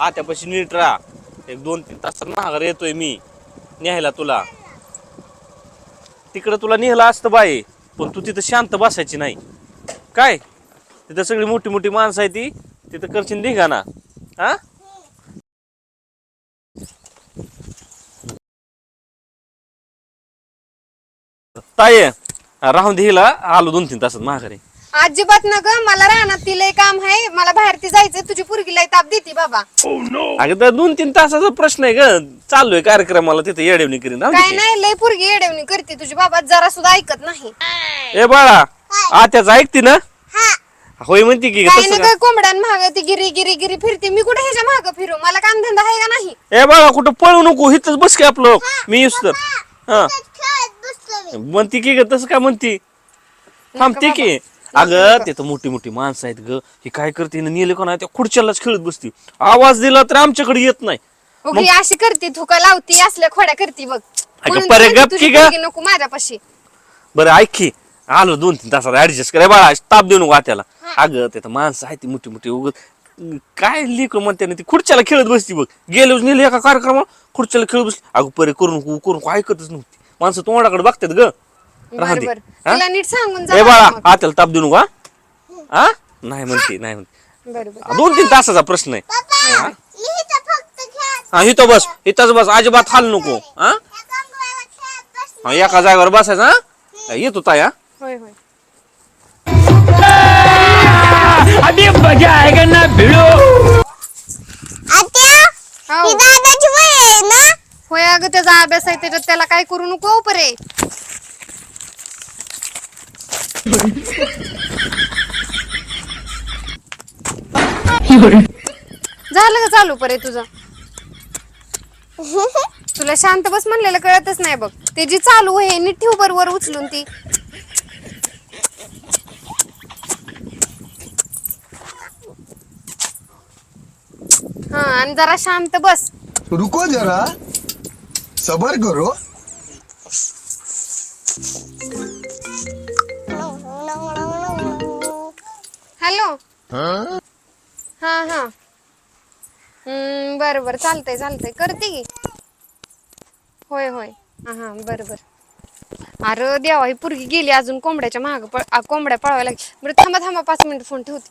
आत्यापाशी नीट राहा. एक दोन तीन तासात महागार येतोय मी. न्यायला तुला. तिकडं तुला नेहला असतं बाई पण तू तिथं शांत बसायची नाही. काय? तिथं सगळी मोठी मोठी माणसं आहे ती. तिथं करशील निघा ना हा? ताई राहून दे आलो दोन तीन तासात महागारी अजिबात न ग मला राहणार तिला काम आहे मला बाहेर ती जायचंय तुझी पुरगीला ताप देते बाबा. अगं तर दोन तीन तासाचा प्रश्न आहे ग. चालू आहे कार्यक्रमाला तिथे येडवणी करीन. राहू दे काय की. नाही लय पुरगी येडवणी करते तुझी बाबा जरा सुद्धा ऐकत नाही. ए बाळा आत्याच ऐकते ना? होय म्हणते की काय तसं ना का? काय कोंबड्यान महाग ती गिरी गिरी गिरी फिरते. मी कुठे ह्याच्या माग फिरू? मला काम धंदा आहे का नाही? ए बाळा कुठं पळू नको इथंच बस की आपलं. मी येऊस तर. हा. म्हणती की ग तसं काय म्हणती? थांबते की. अगं तिथं मोठी मोठी माणसं आहेत ग. ही काय करते? ना नेले का नाही? त्या खुर्च्यालाच खेळत बसती. आवाज दिला तर आमच्याकडे येत नाही. ओके अशी करते थुका लावती असल्या खोड्या करते म्हणून परे तर गप तुझी की ग. पोरगी नको माझ्यापाशी. बरं ऐक की. आलो दोन तीन तासात ऍडजस्ट करे. बाळा ताप देऊ नको आत्याला. अगं तिथं माणसं आहे ती मोठी मोठी उग. काय लिक म्हणते ना ती? खुर्च्याला खेळत बसती बघ. गेले नेले एका कार्यक्रमात खुर्च्याला खेळत बसली. अगं परे करू नको करू नको ऐकतच नव्हती. माणसं तोंडाकडे बघतात ग. राहू दे. बर. हा? तिला नीट सांगून ए जा बाळा मग. आत्याला ताप देऊ नको हा? हा? नाही म्हणते नाही म्हणते. बर बर. दोन तीन तासाचा प्रश्न आहे. हा? इथं बस इथंच बस अजिबात हाल नको हा? हा, एका जागेवर बसायचं हा? येतो ताया होय होय. अभी मजा आएगा ना भिड़ो। हो. दादाची वय आहे ना? होय अगं त्याचा अभ्यास आहे त्याच्यात त्याला काय करू नको हो परे. झालं का चालू परे तुझं? तुला शांत बस म्हणलेलं कळतच नाही बघ. ते जी चालू आहे नीट ठेव बरोबर उचलून ती. हा आणि जरा शांत बस. रुको जरा. सबर करो. हा हा. हम्म, बर बरं चालतंय चालतंय. करते की. होय होय. हा हा बर अरे देवा ही पुरगी गेली अजून कोंबड्याच्या महाग पळ आ, कोंबड्या पळवायला लागली. बरं थांबा थांबा पाच मिनिट फोन ठेवते.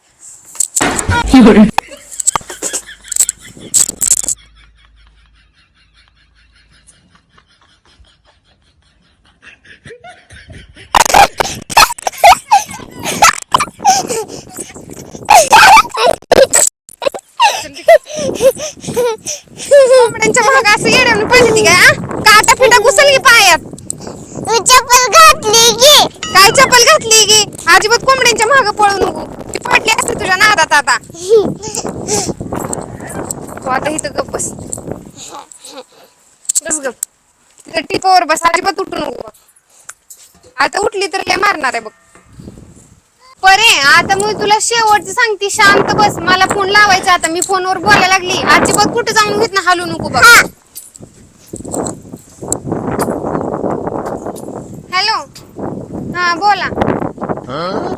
कोंबड्यांच्या महाग असं येड्यानं काय हा? काटा फिटा घुसल की पायात तू चप्पल घातली की? काय चप्पल घातली की? अजिबात कोंबड्यांच्या महाग पळू नको. ती पडली असते तुझ्या नादात आता. तू आता इथं गप बस. बस गप तिथं टिपावर बस अजिबात उठू नको. आता उठली तर लय मारणार आहे बघ. परे आता मी तुला शेवटची सांगते शांत बस. मला फोन लावायचा आता. मी फोनवर बोलायला लागली. अजिबात कुठे जाऊन घेत ना हालू नको बघ. हॅलो हा बोला.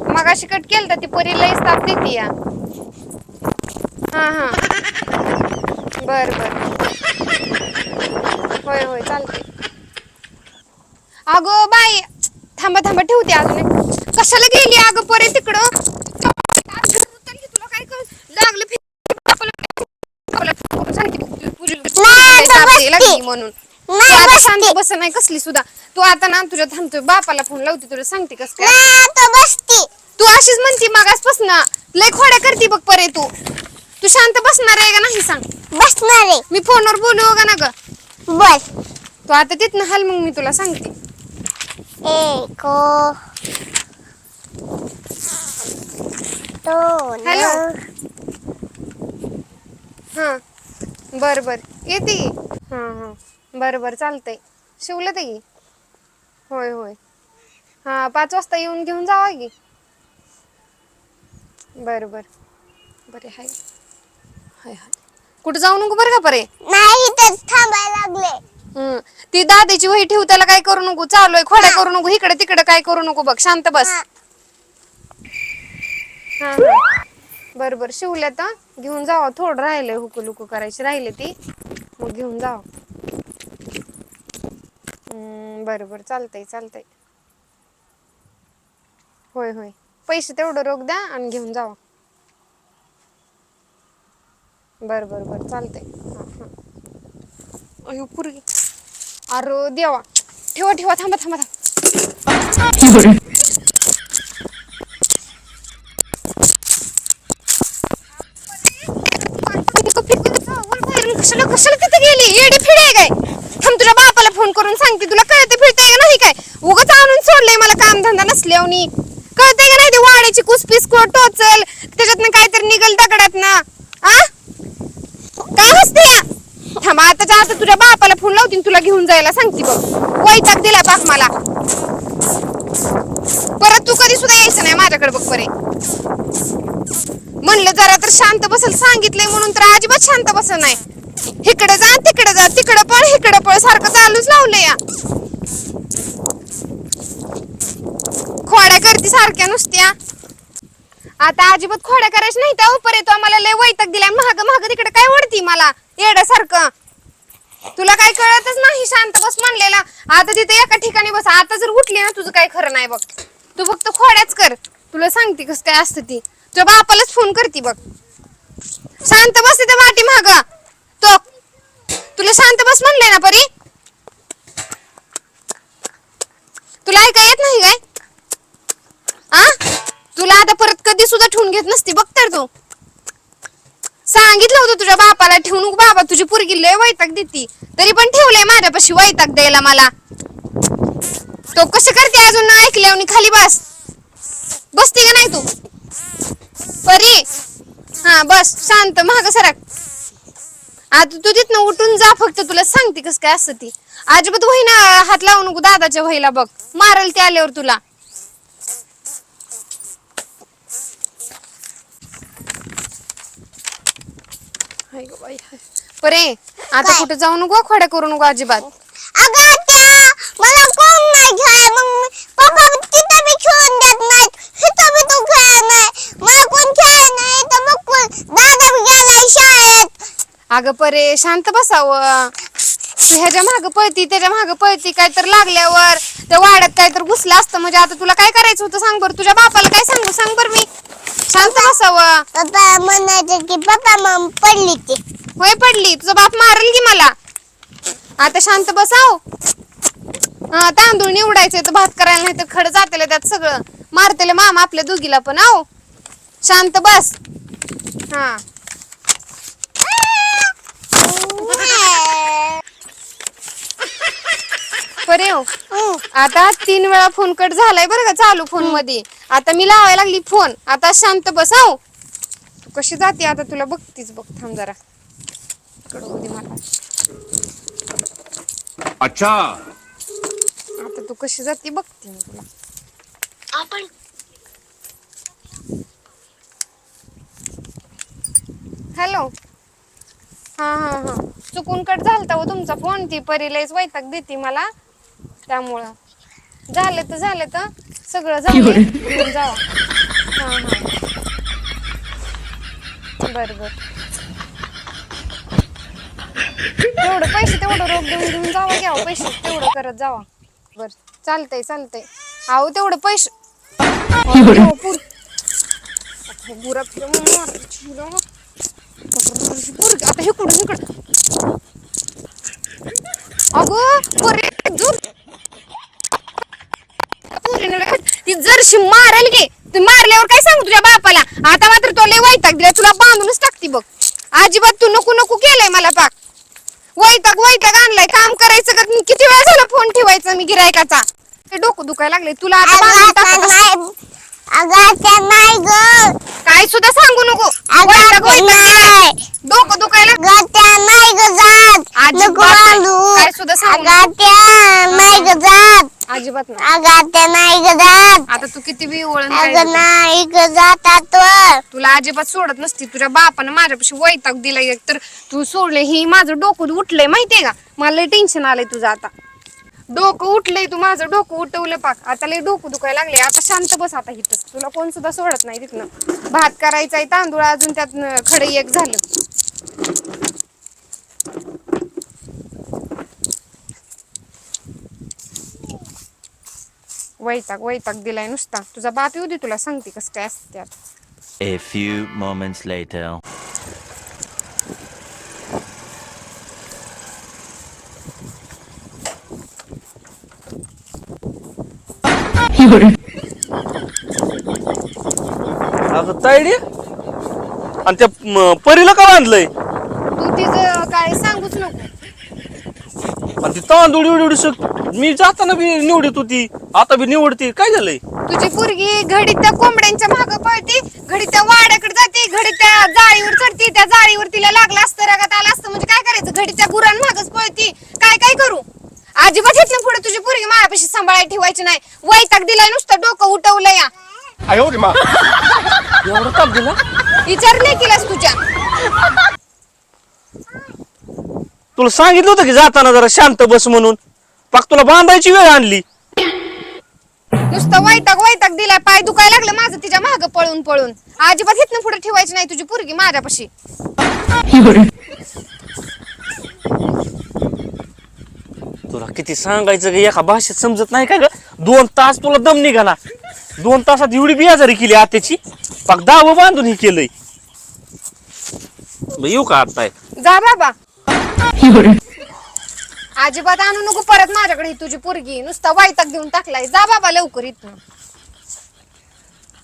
मग अशी कट केलं तर ती परी लई ताप देते या. हा हा. बर बर. होय होय चालते अगं बाई. थांबा थांबा ठेवते अजून एक. कशाला गेली अगं परे तिकडं? तुला काय लागलं सांगते म्हणून तू नाही, आता बसते. शांत बस नाही कसली सुद्धा. तू आता ना तुझ्या थांबतोय बापाला फोन लावते तुला सांगते कस काय. तू अशीच म्हणती मागासपासून लय खोड्या करते बघ परे तू. तू शांत बसणार आहे का नाही सांग. बसणार आहे. मी फोनवर बोलू का ना ग? बोल. तू आता तिथनं हाल मग मी तुला सांगते. एक दोन हॅलो. हा. बर बर. येते की? हा हा. बर बर. चालतंय. शिवलं ते की? होय होय. हा पाच वाजता येऊन घेऊन जावा की? बर बर. बरे हाय. हाय हाय. कुठं जाऊ नको बरं का परे? नाही इथंच थांबायला लागले. हम्म. ती दादाची वही ठेव त्याला काय करू नको. चालू आहे. खोड्या करू नको. इकडे तिकडे काय करू नको. बग शांत बस. हा. हा, बर बर शिवल्या तर घेऊन जावा. थोडं राहिलंय हुकू लुकू करायची. राहिले ती. मग घेऊन जावा. हम्म, बरं बरं चालतंय चालतंय. होय होय. पैसे तेवढं रोख द्या आणि घेऊन जावा. बर बर बर. चालतंय. हा, हा. अयो पुरगी. अरे देवा. ठेवा ठेवा. थांबा थांबा थांबा कशाला तिथे गेली येडी फिड आहे काय थांब तुझ्या बापाला फोन करून सांगते फिरते का नाही काय? उगाच आणून सोडलंय मला काम धंदा नसल्यावनी. कळते का नाही ते वाड्याची कुसपीस को टोचल त्याच्यातनं काहीतरी निघल दगडात ना आ? काय हसते थांब आताच्या आता तुझ्या बापाला फोन लावतीन तुला घेऊन जायला सांगते बघ. वैताग दिला बाप मला. परत तू कधी सुद्धा यायचं नाही माझ्याकडे बघ परे. म्हणलं जरा तर शांत बसल सांगितलंय म्हणून तर अजिबात शांत बसल नाही. इकडे जा तिकडे जा तिकडे पळ इकडे पळ सारखं चालूच लावलंय या. खोड्या करती सारख्या नुसत्या. आता अजिबात खोड्या करायच्या नाही त्या उपर येतो आम्हाला लय वैतक दिलाय. महाग महाग तिकडे काय वडती मला? येड्यासारखं. तुला काय कळतच नाही शांत बस म्हणलेला. आता तिथे एका ठिकाणी बस. आता जर उठली ना तुझं काय खरं नाही बघ. तू फक्त खोड्याच कर. तुला सांगते कस काय असतं ती. तुझ्या बापालाच फोन करते बघ. शांत बस तिथे वाटी माग. तो. तुला शांत बस म्हणले ना परी? तुला ऐका येत नाही काय? आ? तुला आता परत कधी सुद्धा ठेवून घेत नसती बघ तर तू. सांगितलं होतं तुझ्या बापाला ठेवून बाबा तुझी पोरगी लय वैताग देती. तरी पण ठेवलंय माझ्यापाशी वैताग द्यायला मला. तो कसे करते अजून? ना ऐकल्यावर खाली बस. बसते का नाही तू? परी. हा बस. शांत महाग सरक. आता तू तिथनं उठून जा फक्त. तुला सांगते कस काय असतं ती. अजिबात वहिना हात लावून दादाच्या वहीला बघ. मारल ते आल्यावर तुला. हाय गं बाई, हाय. परे आता? कुठे जाऊ नको खोड्या करू नको अजिबात? अगं मला कोण नाही मग मी- पप्पा तिथं बी खेळून देत नाहीत तिथं बी तो खेळाय नाही. मला कोण नाही तर मग कोण? दादा बी गेलाय शाळेत. अगं परे शांत बसावं. तू ह्याच्या माग पळती त्याच्या माग पळती काय तर लागल्यावर. त्या वाड्यात काय तर घुसलं असतं म्हणजे आता तुला काय करायचं होतं सांग बरं? तुझ्या बापाला काय सांगू? सांग बरं मी. शांत बसावं. पप्पा म्हणायचं की पप्पा मग पडली ती होय पडली. तुझा बाप मारेल की मला? आता शांत बसाव. हा तांदूळ निवडायचे तर भात करायला नाही तर खड जातेले त्यात सगळं. मारतेले मामा आपल्या दोघीला पण आहो शांत बस. हा. बरे हो आता तीन वेळा फोन कट झालाय बरं का चालू फोनमध्ये आता मी लावायला लागली फोन. आता शांत बसाव तू कशी जाते आता? तुला बघतीच बघ थांब जरा. मला. अच्छा. आता तू कशी जाते बघते मी तुला. हॅलो. हा हा हा. चुकून कट झालता हो तुमचा फोन. ती परिलयच वैताग देते मला. त्यामुळं. झालं तर झालं तर सगळं झालं घेऊन जावा. हा हा. बर बर. तेवढं पैसे तेवढं रोख देऊन घेऊन जावा घ्यावं पैसे. तेवढं करत जावा. बर. चालतंय चालतंय. अहो तेवढं पैसे. पुर- फिरा आता हे इकडं? अगं पोरे. जरशी मारेल की. ती मारल्यावर काय सांगू तुझ्या बापाला? आता मात्र तो लय वैताग दिला तुला बांधूनच टाकती बघ. अजिबात तू नको नको केलंय मला पाक. वैताग वैताग आणलाय. काम करायचं का? मी किती वेळा झाला फोन ठेवायचा मी गिरायकाचा? ते डोकं दुखायला लागले तुला आता बांधून काय सुद्धा सांगू नको. वैताग वैताग डोकं दुखायला नाही अजिबात नको काय सुद्धा सांगू जात. अजिबात नाही. अगं त्या नाही ग जात. आता तू किती बी अगं काढली. नाही ग तुला अजिबात सोडत नसती. तुझ्या बापानं माझ्यापाशी वैताग दिला एक तर. तू सोडले ही माझं डोकं उठलंय माहितीये का? मला टेन्शन आलंय तुझं आता. डोकं उठलंय तू माझं डोकं उठवलं पाक. आता लय डोकं दुखायला लागले आता शांत बस आता इथं. तुला कोण सुद्धा सोडत नाही तिथनं. भात करायचाय तांदूळ अजून त्यात खडे एक झालं. वैताग वैताग दिलाय नुसता. तुझा बाप येऊ दे तुला सांगते कसं काय असते त्यात A few moments later. अगं तायडी आणि त्या म, परीला का बांधलंय? तू तिचं काय सांगूच नको. आणि ती तांदूळ एवढी एवढी सग मी जाताना बी निवडत होती. आता बी निवडते. काय झालंय? तुझी पोरगी घडी त्या कोंबड्यांच्या माग पळती घडी त्या वाड्याकडे जाते घडी त्या जाळीवर चढती त्या जाळीवर तिला लागलं असतं रगात आलं असतं. म्हणजे काय करायचं? घडी त्या गुरांमागच पळती. काय काय करू? अजिबात इथनं पुढे. तुझी पोरगी माझ्यापाशी सांभाळायला ठेवायची नाही. वैताग दिलाय नुसतं डोकं उठवलं या. एवढं ताप दिला? विचारले केलास तुझ्या. तुला सांगितलं होतं की जाताना जरा शांत बस म्हणून. पाक तुला बांधायची वेळ आणली. नुसतं वैताग वैताग दिलाय. पाय दुखायला लागलं माझं तिच्या माग पळून पळून. अजिबात इथनं पुढे ठेवायची नाही तुझी पोरगी माझ्यापाशी. तुला किती सांगायचं की एका भाषेत समजत नाही काय ग? दोन तास तुला दम निघाला. दोन तासात एवढी बियाजारी केली आत्याची. पाक दाव बांधून हे केलंय. बरं, येऊ का आता जा बाबा. अजिबात आणू नको परत माझ्याकडे ही तुझी पोरगी. नुसता वायताक देऊन टाकलाय. जा बाबा लवकर इथनं.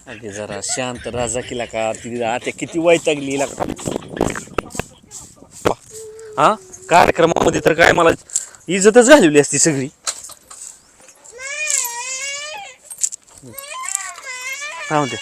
अगे जरा शांत राजा केला का? ती आत्या किती वैतागली का? हा? कार्यक्रमामध्ये तर काय मला इज्जतच घालवली असती सगळी. काय म्हणते